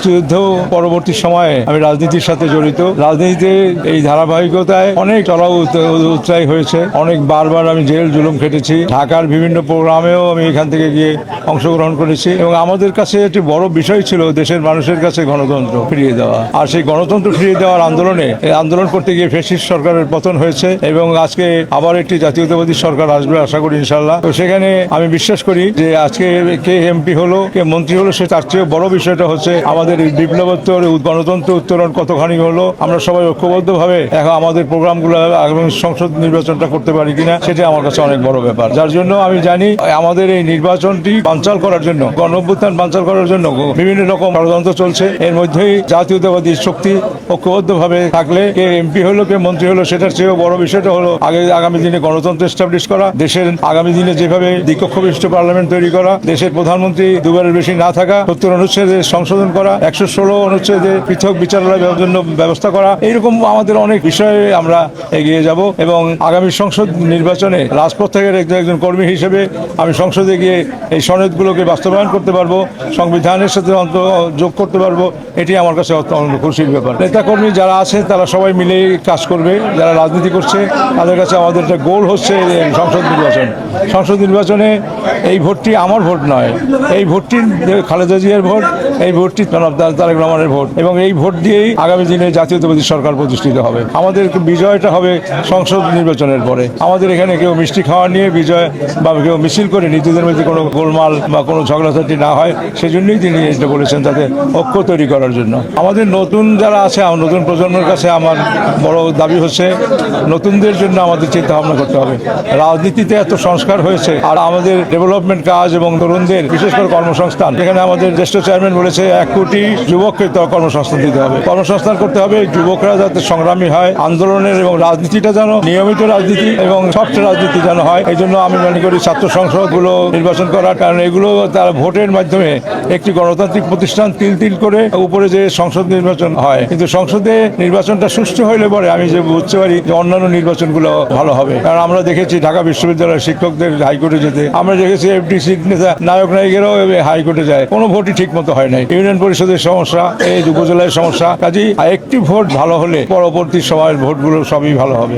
মুক্তিযুদ্ধ পরবর্তী সময়ে আমি রাজনীতির সাথে জড়িত। রাজনীতিতে এই ধারাবাহিকতায় অনেক উত- উৎসাহী হয়েছে। অনেক বারবার আমি জেল জুলুম খেটেছি। ঢাকার বিভিন্ন প্রোগ্রামেও আমি এখান থেকে গিয়ে অংশগ্রহণ করেছি এবং আমাদের কাছে একটি বড় বিষয় ছিল দেশের মানুষের কাছে গণতন্ত্র ফিরিয়ে দেওয়া। আর সেই গণতন্ত্র ফিরিয়ে দেওয়ার আন্দোলনে, এই আন্দোলন করতে গিয়ে ফেসিস সরকারের পতন হয়েছে এবং আজকে আবার একটি জাতীয়তাবাদী সরকার আসবে, আশা করি ইনশাল্লাহ তো সেখানে আমি বিশ্বাস করি যে আজকে কে এমপি হলো, কে মন্ত্রী হলো, সে তার চেয়ে বড় বিষয়টা হচ্ছে আমাদের এই বিপ্লবোত্তর গণতন্ত্র উত্তরণ কতখানি হলো, আমরা সবাই ঐক্যবদ্ধভাবে এখন আমাদের প্রোগ্রামগুলো আগামী সংসদ নির্বাচনটা করতে পারি কিনা, সেটা আমার কাছে অনেক বড় ব্যাপার। যার জন্য আমি জানি, আমাদের এই নির্বাচনটি বানচাল করার জন্য গণ অভ্যুত্থান বানচাল করার জন্য বিভিন্ন রকম ষড়যন্ত্র চলছে। এর মধ্যেই জাতীয়তাবাদী শক্তি ঐক্যবদ্ধভাবে থাকলে কে এমপি হলো, কে মন্ত্রী হলো, সেটার চেয়েও বড় বিষয়টা হলো আগে আগামী দিনে গণতন্ত্র এস্টাবলিশ করা, দেশের আগামী দিনে যেভাবে দ্বিকক্ষ পার্লামেন্ট তৈরি করা, দেশের প্রধানমন্ত্রী দুবারের বেশি না থাকা, সত্তর অনুচ্ছেদে সংশোধন করা, একশো ষোলো অনুচ্ছেদে পৃথক বিচারালয়ের জন্য ব্যবস্থা করা, এইরকম আমাদের অনেক বিষয়ে আমরা এগিয়ে যাব এবং আগামী সংসদ নির্বাচনে রাজপথ থেকে একজন একজন কর্মী হিসেবে আমি সংসদে গিয়ে এই সনদগুলোকে বাস্তবায়ন করতে পারব, সংবিধানের সাথে অন্ত যোগ করতে পারব, এটি আমার কাছে অত্যন্ত খুশির ব্যাপার। নেতাকর্মী যারা আছে, তারা সবাই মিলে কাজ করবে, যারা রাজনীতি করছে, তাদের কাছে আমাদের একটা গোল হচ্ছে সংসদ নির্বাচন। সংসদ নির্বাচনে এই ভোটটি আমার ভোট নয়, এই ভোটটি খালেদা জিয়ার ভোট, এই ভোটটি তারেক রহমানের ভোট এবং এই ভোট দিয়েই আগামী দিনে জাতীয়তাবাদী সরকার প্রতিষ্ঠিত হবে। আমাদের বিজয়টা হবে সংসদ নির্বাচনের পরে। আমাদের এখানে কেউ মিষ্টি খাওয়া নিয়ে বিজয় বা কেউ মিছিল করে নিজেদের মধ্যে কোনো গোলমাল বা কোনো ঝগড়াঝাটি না হয়, সেজন্যই তিনি এটা বলেছেন তাতে ঐক্য তৈরি করার জন্য। আমাদের নতুন যারা আছে নতুন প্রজন্মের কাছে আমার বড় দাবি হচ্ছে, নতুনদের জন্য আমাদের চিন্তা ভাবনা করতে হবে। রাজনীতিতে এত সংস্কার হয়েছে আর আমাদের ডেভেলপমেন্ট কাজ এবং তরুণদের, বিশেষ করে কর্মসংস্থান, এখানে আমাদের জ্যেষ্ঠ চেয়ারম্যান বলেছে, এক কোটি যুবককে কর্মসংস্থান দিতে হবে। কর্মসংস্থান করতে হবে, যুবকরা যাতে সংগ্রামী হয়, আন্দোলনের এবং রাজনীতিটা যেন নিয়মিত রাজনীতি এবং সফট রাজনীতি যেন হয়, এই জন্য আমি মনে করি ছাত্র সংসদগুলো নির্বাচন করার কারণ এগুলো তারা ভোটের মাধ্যমে একটি গণতান্ত্রিক প্রতিষ্ঠান তিল তিল করে উপরে যে সংসদ নির্বাচন হয়, কিন্তু সংসদে নির্বাচনটা সুষ্ঠু হইলে পরে আমি যে বুঝতে পারি যে অন্যান্য নির্বাচনগুলো ভালো হবে কারণ আমরা দেখেছি ঢাকা বিশ্ববিদ্যালয়ের শিক্ষকদের হাইকোর্টে যেতে আমরা দেখেছি এফডিসি নেতা নায়ক নায়িকেরাও হাইকোর্টে যায় কোনো ভোটই ঠিক মতো হয় নাই ইউনিয়ন পরিষদের সমস্যা এই উপজেলার সমস্যা কাজেই একটি ভোট ভালো হলে পরবর্তী সময়ের ভোটগুলো সবই ভালো হবে